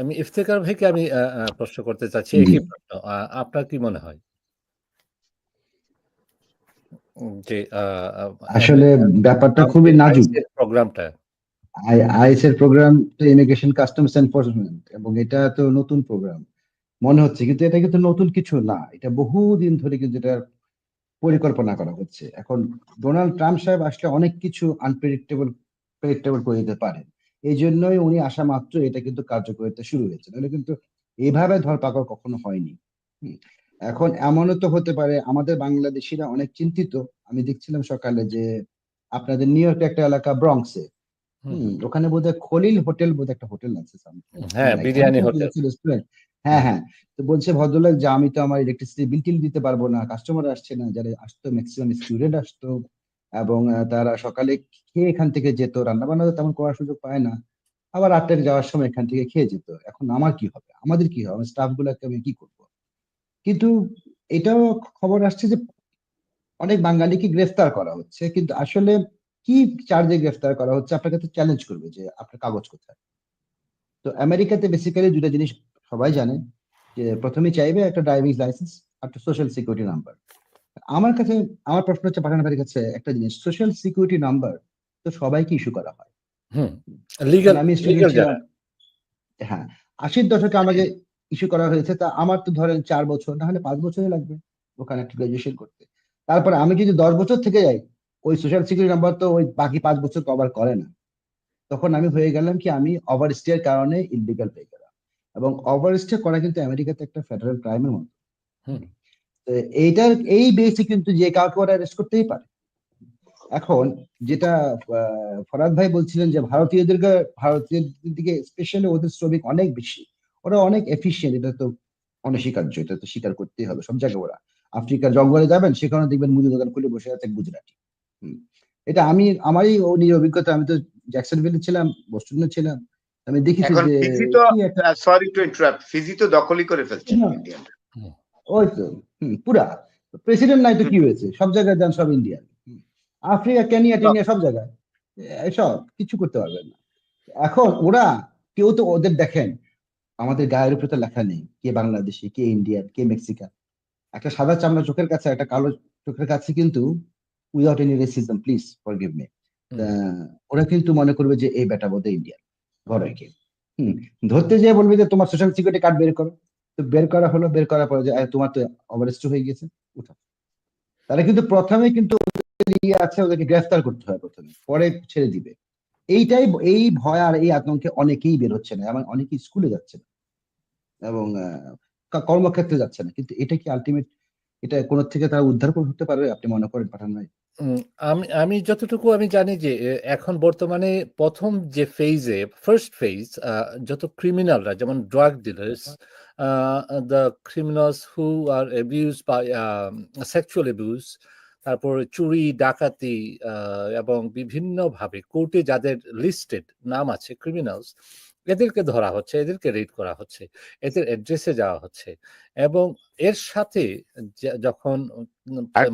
আমি ইফতেখার ভাইকে আমি প্রশ্ন করতে চাচ্ছি। একই প্রশ্ন। আপনার কি মনে হয়? যে আসলে ব্যাপারটা খুবই নাজুক। প্রোগ্রামটা। আই আইস এর প্রোগ্রাম তো ইমিগ্রেশন কাস্টমস এনফোর্সমেন্ট এবং এটা তো নতুন প্রোগ্রাম। মনে হচ্ছে কিন্তু এটা কিন্তু নতুন কিছু না। এটা বহুদিন ধরে কিন্তু এটার পরিকল্পনা করা হচ্ছে। এখন ডোনাল্ড ট্রাম্প সাহেব আসলে অনেক কিছু আনপ্রেডিক্টেবল প্রেডিক্টেবল করে দিতে পারেন। এইজন্যই উনি আসা মাত্র এটা কিন্তু কার্যকরিতা শুরু হয়েছে। নাহলে কিন্তু এভাবে ধরপাকড় কখনো হয়নি। এখন এমনও তো হতে পারে আমাদের বাংলাদেশীরা অনেক চিন্তিত। আমি দেখছিলাম সকালে যে আপনাদের নিউ ইয়র্কে একটা এলাকা ব্রঙ্কসে হুম। হুম, ওখানে বোধহয় খলিল হোটেল বোধহয় একটা হোটেল আছে হ্যাঁ, বিরিয়ানি হোটেল। রেস্টুরেন্ট হ্যাঁ, হ্যাঁ। তো বলছে ভদ্রলোক যে আমি তো আমার ইলেকট্রিসিটি বিল টিল দিতে পারব না। কাস্টমার আসছে না। যারা আসতো মেক্সিমাম স্টুডেন্ট আসতো এবং তারা সকালে খেয়ে এখান থেকে যেত। রান্না-বান্না তো তেমন করার সুযোগ পায় না। আবার রাত্রে যাওয়ার সময় এখান থেকে খেয়ে যেত। এখন আমার কি হবে? আমাদের কি হবে? স্টাফ গুলাকে আমি কি করব? কিন্তু এটাও খবর আসছে যে অনেক বাঙালিকে গ্রেফতার করা হচ্ছে। কিন্তু আসলে কি চার্জে গ্রেফতার করা হচ্ছে আপনাকে তো চ্যালেঞ্জ করবে যে আপনার কাগজ কোথায়? তো আমেরিকাতে বেসিক্যালি ২ টা জিনিস সবাই জানে যে ১ম এই চাইবে একটা ড্রাইভিং লাইসেন্স একটা সোশ্যাল সিকিউরিটি নাম্বার। আমার কাছে আমার প্রশ্ন হচ্ছে পাঠান ভাইয়ের কাছে একটা জিনিস সোশ্যাল সিকিউরিটি নাম্বার তো সবাইকে ইস্যু করা হয়। হুম। আমি। হ্যাঁ, ৮০ র দশকে আমাকে ইস্যু করা হয়েছে। তা আমার তো ধরেন ৪ বছর না হলে ৫ বছরই লাগবে ওখানে একটা গ্র্যাজুয়েশন করতে। তারপরে আমি যদি ১০ বছর থেকে যাই, ওই সোশ্যাল সিকিউরিটি নাম্বার তো ওই বাকি ৫ বছর কভার করে না। তখন আমি হয়ে গেলাম কি আমি ওভারস্টে এর কারণে ইল্লিগাল হয়ে গেলাম। এবং ওভার স্টে করা কিন্তু আমেরিকাতে একটা ফেডারেল ক্রাইম এর মতো। এইটার এই বেসে কিন্তু যে কাউকে ওরা অ্যারেস্ট করতেই পারে। এখন যেটা আ ফরহাদ ভাই বলছিলেন যে ভারতীয়দেরকে ভারতীয়দের দিকে স্পেশালি ওদের শ্রমিক অনেক বেশি। ওরা অনেক এফিশিয়েন্ট এটা তো অনস্বীকার্য। এটা তো স্বীকার করতেই হবে। সব জায়গায় ওরা। আফ্রিকার জঙ্গলে যাবেন সেখানে দেখবেন মুদি দোকান খুলে বসে আছে গুজরাটি। এটা আমি আমারই ও নিজের অভিজ্ঞতা আমি তো জ্যাকসনভিলে ছিলাম, বোস্টনে ছিলাম। আমি দেখেছি যে সরি টু ইন্টারাপ্ট ফিজি তো দখলই করে ফেলছে। ওই তো পুরা। প্রেসিডেন্ট নাই তো কি হয়েছে? সব জায়গায় যান সব ইন্ডিয়ান। আফ্রিকা, কেনিয়া, টেনিয়া সব জায়গায়। সব কিছু করতে পারবেন না। এখন ওরা কেউ তো ওদের দেখেন আমাদের গায়ের উপরে তো লেখা নেই। কে বাংলাদেশী, কে ইন্ডিয়ান, কে মেক্সিকান। একটা সাদা চামড়া চোখের কাছে একটা কালো চোখের কাছে কিন্তু without any racism please forgive me. ওরা কিন্তু মনে করবে যে এই বেটা বোধ ইন্ডিয়ান। ধরে কে? হুম। ধরতে যেয়ে বলবে যে তোমার সোশ্যাল সিকিউরিটি কার্ড বের করো। তো বের করা হলো, বের করার পরে তোমার তো অবারেস্ট হয়ে গেছে। উঠা তারা কিন্তু প্রথমে কিন্তু ইয়ে আছে ওদেরকে গ্রেফতার করতে হয় প্রথমে পরে ছেড়ে দিবে। এইটাই এই ভয় আর এই আতঙ্কে অনেকেই বের হচ্ছে না। এবং অনেকেই স্কুলে যাচ্ছে না। এবং কর্মক্ষেত্রে যাচ্ছে না। কিন্তু এটা কি আল্টিমেট এটা কোন থেকে তারা উদ্ধার করতে পারবে আপনি মনে করেন পাঠান ভাই? আমি আমি যতটুকু আমি জানি যে এখন বর্তমানে প্রথম যে ফেজে ফার্স্ট ফেজ যত ক্রিমিনালরা যেমন drug dealers the criminals who are abused by a sexual abuse তারপরে চুরি, ডাকাতি এবং বিভিন্নভাবে কোর্টে যাদের লিস্টেড নাম আছে ক্রিমিনালস এদেরকে ধরা হচ্ছে, এদেরকে রেড করা হচ্ছে। এদের অ্যাড্রেসে যাওয়া হচ্ছে। এবং এর সাথে যখন